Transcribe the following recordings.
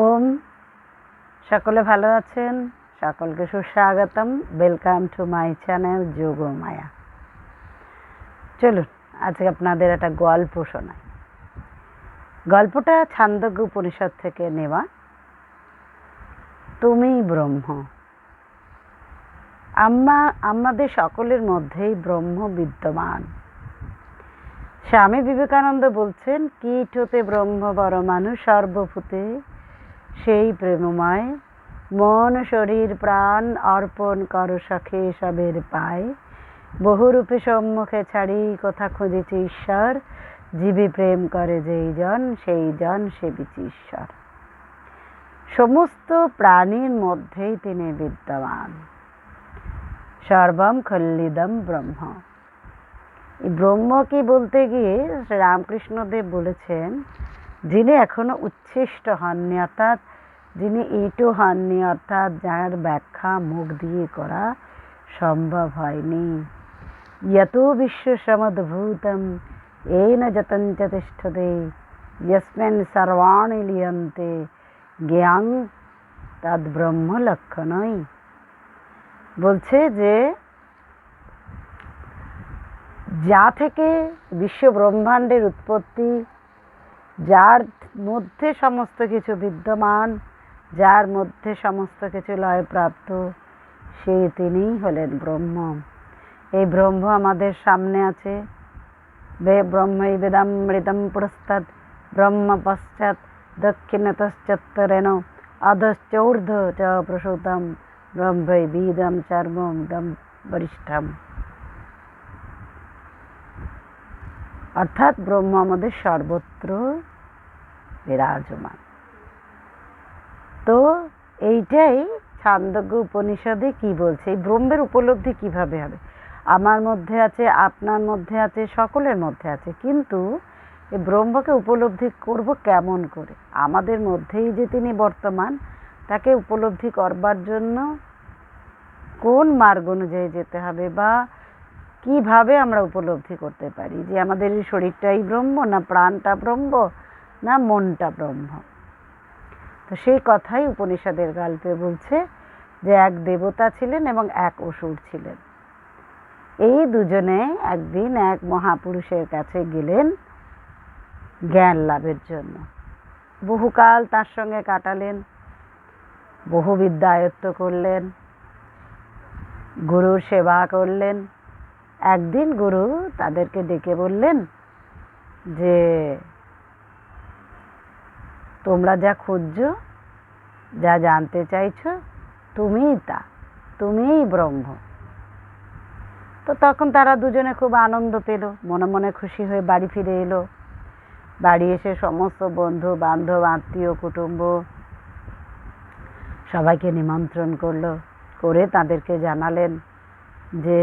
ওম। সকলে ভালো আছেন? সকলকে সুস্বাগতম। ওয়েলকাম টু মাই চ্যানেল যোগ মায়া চলুন, আজকে আপনাদের একটা গল্প শোনাই। গল্পটা ছান্দজ্ঞ উপনিষদ থেকে নেওয়া। তুমি ব্রহ্ম। আম্মা আমাদের সকলের মধ্যেই ব্রহ্ম বিদ্যমান। স্বামী বিবেকানন্দ বলছেন, কীট হতে ব্রহ্ম, বড় মানুষ সর্বভূতে। সেই প্রেমময়, মন, শরীর, প্রাণ অর্পণ কর সখে সবের পায়। বহুরূপে সম্মুখে ছাড়ি কথা খুঁজেছে ঈশ্বর, জীবে প্রেম করে যেই জন, সেই জন সেবিছে ঈশ্বর। সমস্ত প্রাণীর মধ্যেই তিনি বিদ্যমান। সর্বম খল্লিদম ব্রহ্ম। এই ব্রহ্ম কি বলতে গিয়ে শ্রী রামকৃষ্ণদেব বলেছেন যিনি এখনও উচ্ছিষ্ট হননি, অর্থাৎ যিনি ইটু হননি, অর্থাৎ যার ব্যাখ্যা মুখ দিয়ে করা সম্ভব হয়নি। যত বিশ্ব সমদ্ভূতম এইন যতঞ্চ তিষ্ঠতে যস্মিন সর্বাণি লিয়ন্তে জ্ঞান তদ ব্রহ্ম লক্ষণই বলছে যে, যা থেকে বিশ্ব ব্রহ্মাণ্ডের উৎপত্তি যার মধ্যে সমস্ত কিছু বিদ্যমান, যার মধ্যে সমস্ত কিছু লয়প্রাপ্ত সেই তিনিই হলেন ব্রহ্ম। এই ব্রহ্ম আমাদের সামনে আছে। বে ব্রহ্মই বেদামৃতম পুরস্তাদ ব্রহ্ম পশ্চাৎ দক্ষিণতশ্চত্তরেণ অধশ্চৌর্ধ চ প্রসূতম ব্রহ্মই বীদম চর্মম দম বরিষ্ঠম অর্থাৎ ব্রহ্ম আমাদের সর্বত্র বিরাজমান। তো এইটাই ছান্দজ্ঞ উপনিষদে কি বলছে? এই ব্রহ্মের উপলব্ধি কীভাবে হবে? আমার মধ্যে আছে, আপনার মধ্যে আছে, সকলের মধ্যে আছে। কিন্তু এই ব্রহ্মকে উপলব্ধি করব কেমন করে? আমাদের মধ্যেই যে তিনি বর্তমান, তাকে উপলব্ধি করবার জন্য কোন মার্গ অনুযায়ী যেতে হবে বা কীভাবে আমরা উপলব্ধি করতে পারি? যে আমাদের এই শরীরটাই ব্রহ্ম, না প্রাণটা ব্রহ্ম, না মনটা ব্রহ্ম? তো সেই কথাই উপনিষদের গল্পে বলছে যে এক দেবতা ছিলেন এবং এক অসুর ছিলেন। এই দুজনে একদিন এক মহাপুরুষের কাছে গেলেন জ্ঞান লাভের জন্য। বহুকাল তার সঙ্গে কাটালেন বহু বিদ্যা আয়ত্ত করলেন, গুরুর সেবা করলেন একদিন গুরু তাদেরকে ডেকে বললেন যে, তোমরা যা খুঁজছো, যা জানতে চাইছো, তুমিই তা, তুমিই ব্রহ্ম। তো তখন তারা দুজনে খুব আনন্দ পেল, মনে মনে খুশি হয়ে বাড়ি ফিরে এলো। বাড়ি এসে সমস্ত বন্ধু, বান্ধব, আত্মীয়, কুটুম্ব সবাইকে নিমন্ত্রণ করল, করে তাদেরকে জানালেন যে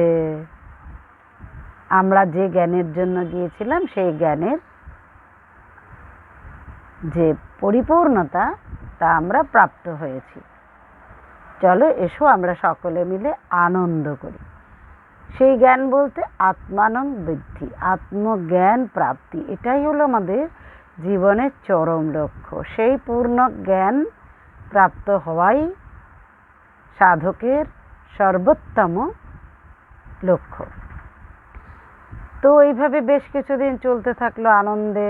আমরা যে জ্ঞানের জন্য গিয়েছিলাম, সেই জ্ঞানের যে পরিপূর্ণতা, তা আমরা প্রাপ্ত হয়েছি। চলো এসো আমরা সকলে মিলে আনন্দ করি। সেই জ্ঞান বলতে আত্মানন্দ বৃদ্ধি, আত্মজ্ঞান প্রাপ্তি, এটাই হলো আমাদের জীবনের চরম লক্ষ্য। সেই পূর্ণ জ্ঞান প্রাপ্ত হওয়াই সাধকের সর্বোত্তম লক্ষ্য। তো এইভাবে বেশ কিছুদিন চলতে থাকল, আনন্দে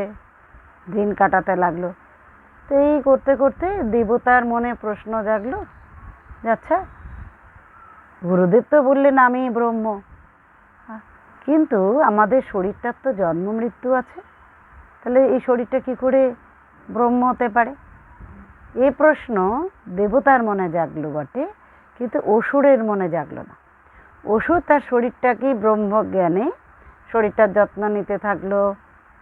দিন কাটাতে লাগল। তো এই করতে করতে দেবতার মনে প্রশ্ন জাগলো আচ্ছা গুরুদেব তো বললেন আমি ব্রহ্ম। কিন্তু আমাদের শরীরটার তো জন্ম মৃত্যু আছে, তাহলে এই শরীরটা কি করে ব্রহ্ম হতে পারে? এ প্রশ্ন দেবতার মনে জাগলো বটে, কিন্তু অসুরের মনে জাগলো না। অসুর তার শরীরটাকেই ব্রহ্ম জ্ঞানে শরীরটার যত্ন নিতে থাকল,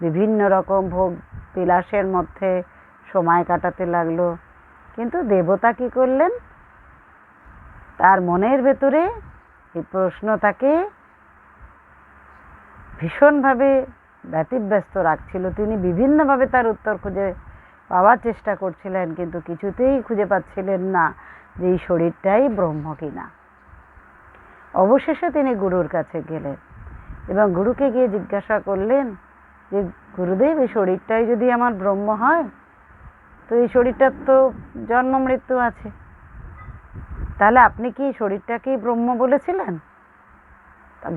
বিভিন্ন রকম ভোগ বিলাসের মধ্যে সময় কাটাতে লাগল। কিন্তু দেবতা কি করলেন? তার মনের ভেতরে এই প্রশ্ন তাকে ভীষণভাবে ব্যতিব্যস্ত রাখছিল। তিনি বিভিন্নভাবে তার উত্তর খুঁজে পাওয়ার চেষ্টা করছিলেন, কিন্তু কিছুতেই খুঁজে পাচ্ছিলেন না যে এই শরীরটাই ব্রহ্ম কিনা। অবশেষে তিনি গুরুর কাছে গেলেন। এবং গুরুকে গিয়ে জিজ্ঞাসা করলেন যে, গুরুদেব, এই শরীরটাই যদি আমার ব্রহ্ম হয়, তো এই শরীরটার তো জন্ম মৃত্যু আছে। তাহলে আপনি কি শরীরটাকেই ব্রহ্ম বলেছিলেন?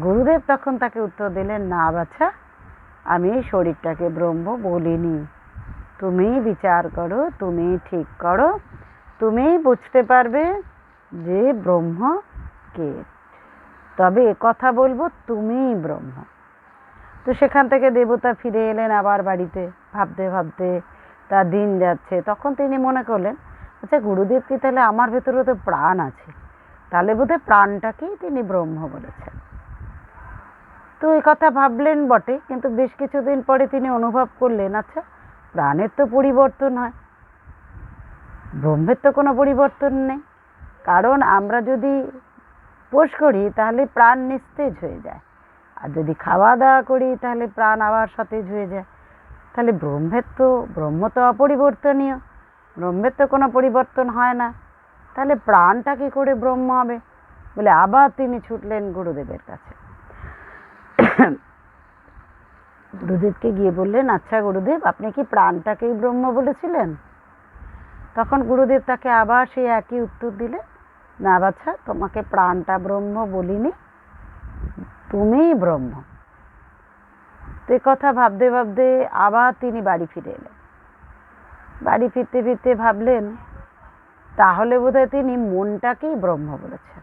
গুরুদেব তখন তাকে উত্তর দিলেন, না বাছা, আমি এই শরীরটাকে ব্রহ্ম বলিনি। তুমি বিচার করো, তুমি ঠিক করো, তুমি বুঝতে পারবে যে ব্রহ্ম কে। তবে এ কথা বলব, তুমিই ব্রহ্ম। তো সেখান থেকে দেবতা ফিরে এলেন আবার বাড়িতে, ভাবতে ভাবতে তার দিন যাচ্ছে। তখন তিনি মনে করলেন আচ্ছা গুরুদেব কি তাহলে আমার ভেতরে তো প্রাণ আছে? তাহলে বোধহয় প্রাণটাকেই তিনি ব্রহ্ম বলেছেন। তো এই কথা ভাবলেন বটে, কিন্তু বেশ কিছুদিন পরে তিনি অনুভব করলেন আচ্ছা প্রাণের তো পরিবর্তন হয়। ব্রহ্মের তো কোনো পরিবর্তন নেই। কারণ আমরা যদি পোষ করি, তাহলে প্রাণ নিস্তেজ হয়ে যায়। আর যদি খাওয়া দাওয়া করি, তাহলে প্রাণ আবার সতেজ হয়ে যায়। তাহলে ব্রহ্মের তো, ব্রহ্ম তো অপরিবর্তনীয়, ব্রহ্মের তো কোনো পরিবর্তন হয় না। তাহলে প্রাণটা কী করে ব্রহ্ম হবে? বলে আবার তিনি ছুটলেন গুরুদেবের কাছে। গুরুদেবকে গিয়ে বললেন আচ্ছা গুরুদেব, আপনি কি প্রাণটাকেই ব্রহ্ম বলেছিলেন? তখন গুরুদেব তাকে আবার সেই একই উত্তর দিলেন না বাছা তোমাকে প্রাণটা ব্রহ্ম বলিনি তুমিই ব্রহ্ম। তো কথা ভাবতে ভাবতে আবার তিনি বাড়ি ফিরে এলেন। বাড়ি ফিরতে ফিরতে ভাবলেন, তাহলে বোধহয় তিনি মনটাকেই ব্রহ্ম বলেছেন।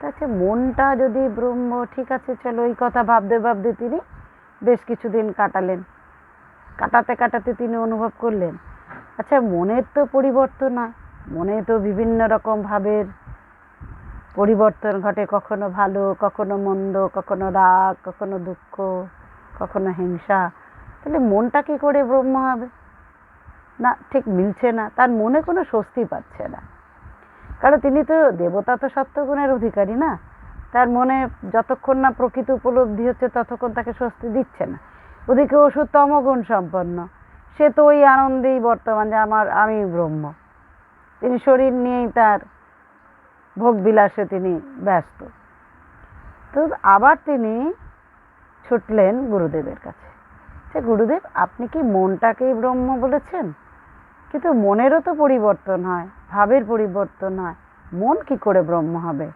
তাকে মনটা যদি ব্রহ্ম, ঠিক আছে, চলো এই কথা ভাবতে ভাবতে তিনি বেশ কিছুদিন কাটালেন। কাটাতে কাটাতে তিনি অনুভব করলেন আচ্ছা মনের তো পরিবর্তন হয় মনে তো বিভিন্ন রকম ভাবের পরিবর্তন ঘটে। কখনো ভালো, কখনো মন্দ, কখনো রাগ, কখনো দুঃখ, কখনো হিংসা। তাহলে মনটা কি করে ব্রহ্ম হবে? না, ঠিক মিলছে না। তার মনে কোনো স্বস্তি পাচ্ছে না। কারণ তিনি তো দেবতা তো সত্যগুণের অধিকারী না। তার মনে যতক্ষণ না প্রকৃত উপলব্ধি হচ্ছে, ততক্ষণ তাকে স্বস্তি দিচ্ছে না। ওদিকে ওষুধ তমগুণ সম্পন্ন। সে তো ওই আনন্দেই বর্তমান যে আমার, আমি ব্রহ্ম। তিনি শরীর নিয়েই তার ভোগ বিলাসে তিনি ব্যস্ত। তো আবার তিনি ছুটলেন গুরুদেবের কাছে। সে গুরুদেব, আপনি কি মনটাকেই ব্রহ্ম বলেছেন? কিন্তু মনেরও তো পরিবর্তন হয়, ভাবের পরিবর্তন হয়। মন কি করে ব্রহ্ম হবে?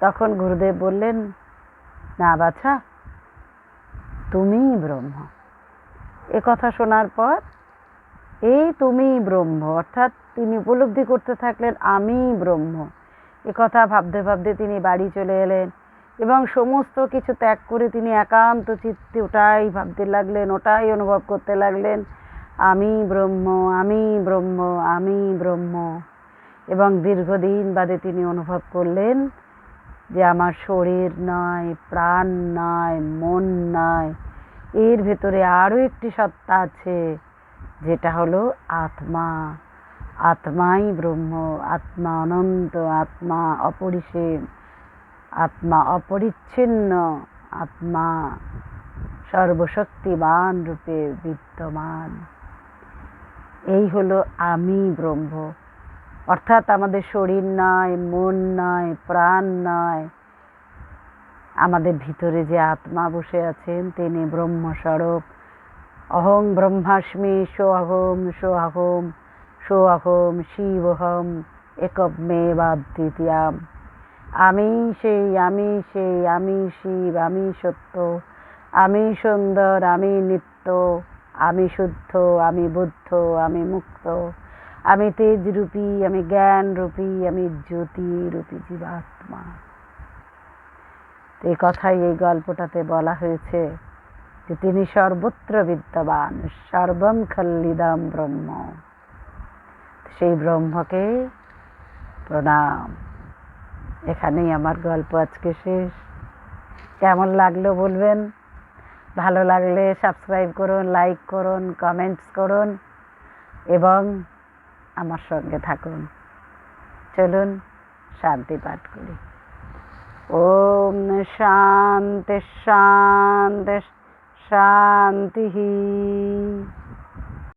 তখন গুরুদেব বললেন, না বাছা, তুমিই ব্রহ্ম। এ কথা শোনার পর এই তুমি ব্রহ্ম, অর্থাৎ তিনি উপলব্ধি করতে থাকলেন আমি ব্রহ্ম। কথা ভাবতে ভাবতে তিনি বাড়ি চলে এলেন এবং সমস্ত কিছু ত্যাগ করে তিনি একান্ত চিত্তে ওটাই ভাবতে লাগলেন, ওটাই অনুভব করতে লাগলেন, আমি ব্রহ্ম আমি ব্রহ্ম আমি ব্রহ্ম। এবং দীর্ঘদিন বাদে তিনি অনুভব করলেন যে আমার শরীর নয় প্রাণ নয় মন নয় এর ভেতরে আরও একটি সত্তা আছে। যেটা হলো আত্মা। আত্মাই ব্রহ্ম, আত্মা অনন্ত, আত্মা অপরিসীম, আত্মা অপরিচ্ছিন্ন, আত্মা সর্বশক্তিমান রূপে বিদ্যমান। এই হলো আমি ব্রহ্ম। অর্থাৎ আমাদের শরীর নয় মন নয় প্রাণ নয় আমাদের ভিতরে যে আত্মা বসে আছেন, তিনি ব্রহ্মস্বরূপ। অহং ব্রহ্মাস্মি সোহম সোহম সোহম শিবহম একমেবাদ্বিতীয়াম আমি সেই আমি সেই আমি শিব আমি সত্য আমি সুন্দর আমি নিত্য আমি শুদ্ধ আমি বুদ্ধ আমি মুক্ত আমি তেজরূপী আমি জ্ঞান রূপী আমি জ্যোতি রূপী জীবাত্মা এই কথাই এই গল্পটাতে বলা হয়েছে। যে তিনি সর্বত্র বিদ্যমান সর্বম খল্লিদম ব্রহ্ম সেই ব্রহ্মকে প্রণাম। এখানেই আমার গল্প আজকে শেষ। কেমন লাগল বলবেন? ভালো লাগলে সাবস্ক্রাইব করুন লাইক করুন কমেন্টস করুন এবং আমার সঙ্গে থাকুন। চলুন, শান্তি পাঠ করি। ওম শান্তি শান্তি শান্তি